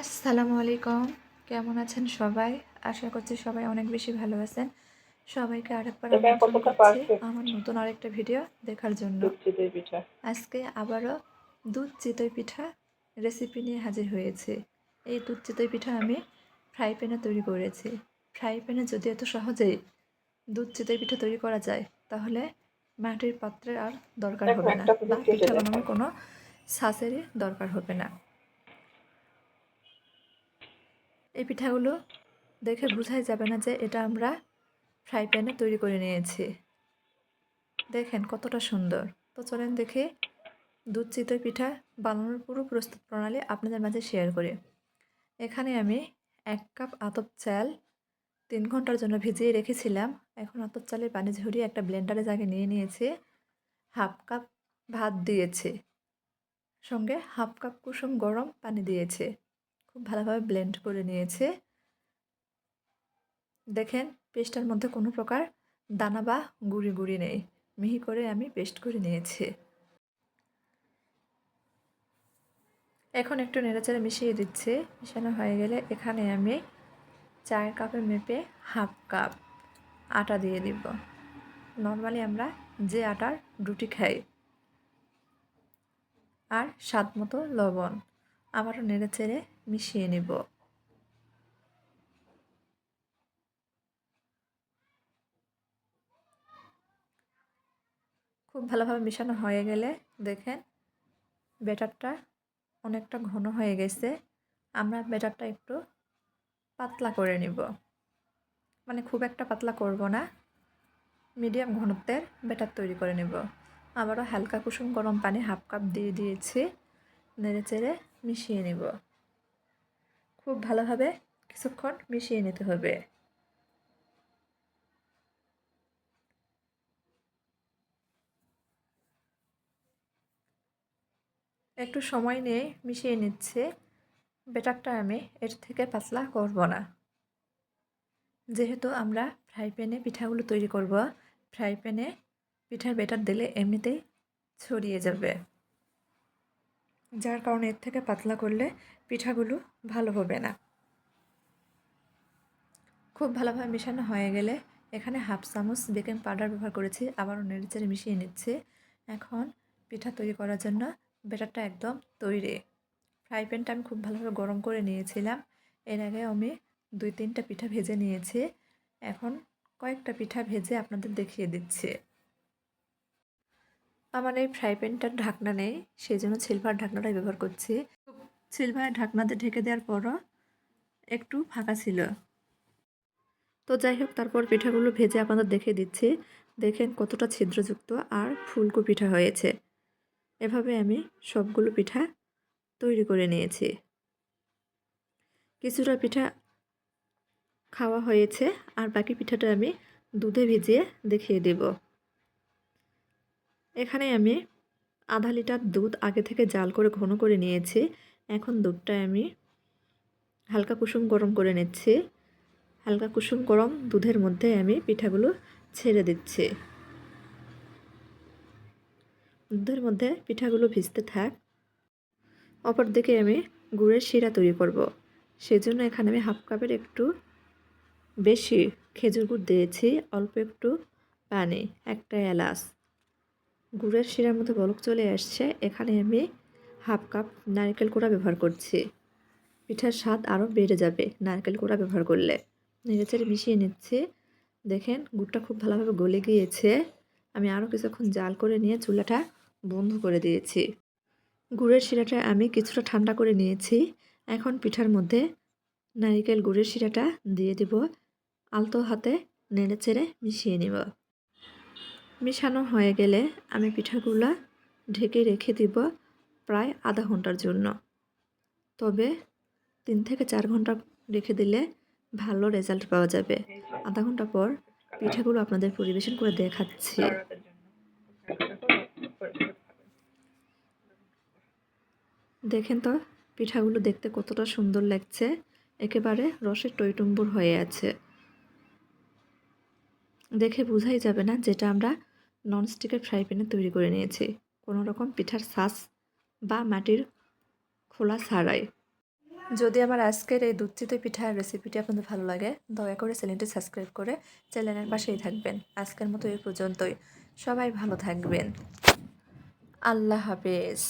আসসালামু আলাইকুম। কেমন আছেন সবাই? আশা করছি সবাই অনেক বেশি ভালো আছেন। সবাইকে আরেকবার? আমার নতুন আরেকটা ভিডিও দেখার জন্য। আজকে আবারও দুধ চিতই পিঠা রেসিপি নিয়ে হাজির হয়েছে। এই দুধ চিতই পিঠা আমি ফ্রাই প্যানে তৈরি করেছি। ফ্রাই প্যানে যদি এত সহজেই দুধ চিতই পিঠা তৈরি করা যায় তাহলে মাটির পাত্রের আর দরকার হবে না। বা পিঠা। বানানোর কোনো সাসেরই দরকার হবে না। এই পিঠাগুলো দেখে বোঝাই যাবে না যে এটা আমরা ফ্রাই প্যানে তৈরি করে নিয়েছি। দেখেন কতটা সুন্দর। তো চলেন দেখে দুধ চিতই পিঠা বানানোর পুরো প্রস্তুত প্রণালী আপনাদের মাঝে শেয়ার করি। এখানে আমি এক কাপ আতপ চাল তিন ঘণ্টার জন্য ভিজিয়ে রেখেছিলাম। এখন আতপ চালের পানি ঝরিয়ে একটা ব্লেন্ডারে জাগে নিয়ে নিয়েছি। হাফ কাপ ভাত দিয়েছে। সঙ্গে হাফ কাপ কুসুম গরম পানি দিয়েছে। খুব ভালোভাবে ব্লেন্ড করে নিয়েছে। দেখেন পেস্টের মধ্যে কোনো প্রকার দানা বা গুঁড়ি গুঁড়ি নেই। মিহি করে আমি পেস্ট করে নিয়েছি। এখন একটু নেড়েচেড়ে মিশিয়ে দিচ্ছি। মিশানো হয়ে গেলে এখানে আমি চায়ের কাপে মেপে হাফ কাপ আটা দিয়ে দিব। নর্মালি আমরা যে আটার রুটি খাই, আর স্বাদ মতো লবণ। আবারও নেড়ে চেড়ে মিশিয়ে নিব। খুব ভালোভাবে মেশানো হয়ে গেলে দেখেন, ব্যাটারটা অনেকটা ঘন হয়ে গেছে। আমরা ব্যাটারটা একটু পাতলা করে নিব। মানে খুব একটা পাতলা করব না। মিডিয়াম ঘনত্বের ব্যাটার তৈরি করে নেব। আবারও হালকা কুসুম গরম পানি হাফ কাপ দিয়ে দিয়েছি। নেড়ে চেড়ে মিশিয়ে নেব। খুব ভালোভাবে কিছুক্ষণ মিশিয়ে নিতে হবে। একটু সময় নিয়ে মিশিয়ে নিচ্ছে। বেটারটা আমি এর থেকে পাতলা করব না। যেহেতু আমরা ফ্রাই প্যানে পিঠাগুলো তৈরি করব, ফ্রাই প্যানে পিঠার বেটার দিলে এমনিতেই ছড়িয়ে যাবে। যার কারণে এর থেকে পাতলা করলে পিঠাগুলো ভালো হবে না। খুব ভালোভাবে মেশানো হয়ে গেলে এখানে হাফ চামচ বেকিং পাউডার ব্যবহার করেছি, আবারও নেড়েচেড়ে মিশিয়ে নিচ্ছে। এখন পিঠা তৈরি করার জন্য ব্যাটারটা একদম তৈরি। ফ্রাই প্যানটা আমি খুব ভালোভাবে গরম করে নিয়েছিলাম। এর আগে আমি দুই তিনটা পিঠা ভেজে নিয়েছি। এখন কয়েকটা পিঠা ভেজে আপনাদের দেখিয়ে দিচ্ছি। আমার এই ফ্রাই প্যানটার ঢাকনা নেই সেই জন্য সিলভার ঢাকনাটাই ব্যবহার করছি। সিলভার ঢাকনাতে ঢেকে দেওয়ার পরও একটু ফাঁকা ছিল। তো যাই হোক, তারপর পিঠাগুলো ভেজে আপনাদের দেখিয়ে দিচ্ছি। দেখেন কতটা ছিদ্রযুক্ত আর ফুলকো পিঠা হয়েছে। এভাবে আমি সবগুলো পিঠা তৈরি করে নিয়েছি। কিছুটা পিঠা খাওয়া হয়েছে, আর বাকি পিঠাটা আমি দুধে ভিজিয়ে দেখিয়ে দেব। এখানে আমি আধা লিটার দুধ আগে থেকে জাল করে ঘন করে নিয়েছি। এখন দুধটা আমি হালকা কুসুম গরম করে নিচ্ছি। হালকা কুসুম গরম দুধের মধ্যে আমি পিঠাগুলো ছেড়ে দিচ্ছি। দুধের মধ্যে পিঠাগুলো ভিজতে থাক। অপর দিকে আমি গুড়ের শিরা তৈরি করব। সেজন্য এখানে আমি হাফ কাপের একটু বেশি খেজুর গুড় দিয়েছি, অল্প একটু পানি, একটা এলাচ। গুড়ের শিরার মধ্যে বলক চলে আসছে। এখানে আমি হাফ কাপ নারকেল কোড়া ব্যবহার করছি। পিঠার স্বাদ আরও বেড়ে যাবে নারকেল কোড়া ব্যবহার করলে। নেড়েচেড়ে মিশিয়ে নিচ্ছি। দেখেন, গুড়টা খুব ভালোভাবে গলে গিয়েছে। আমি আরও কিছুক্ষণ জাল করে নিয়ে চুলাটা বন্ধ করে দিয়েছি। গুড়ের শিরাটা আমি কিছুটা ঠান্ডা করে নিয়েছি। এখন পিঠার মধ্যে নারিকেল গুড়ের শিরাটা দিয়ে দেব। আলতো হাতে নেড়ে চেড়ে মিশিয়ে নেব। মিশানো হয়ে গেলে আমি পিঠাগুলা ঢেকে রেখে দিব প্রায় আধা ঘণ্টার জন্য। তবে তিন থেকে চার ঘণ্টা রেখে দিলে ভালো রেজাল্ট পাওয়া যাবে। আধা ঘণ্টা পর পিঠাগুলো আপনাদের পরিবেশন করে দেখাচ্ছি। দেখেন তো, পিঠাগুলো দেখতে কতটা সুন্দর লাগছে। একেবারে রসের টইটুম্বুর হয়ে আছে। দেখে বোঝাই যাবে না যেটা আমরা ননস্টিকের ফ্রাই প্যানে তৈরি করে নিয়েছি। কোনো রকম পিঠার সাস বা মাটির খোলা ছাড়াই। যদি আমার আজকের এই দুধ পিঠার রেসিপিটি আপনাদের ভালো লাগে, দয়া করে চ্যানেলটি সাবস্ক্রাইব করে চ্যানেলের পাশেই থাকবেন। আজকের মতো এই পর্যন্তই। সবাই ভালো থাকবেন। আল্লাহ হাফেজ।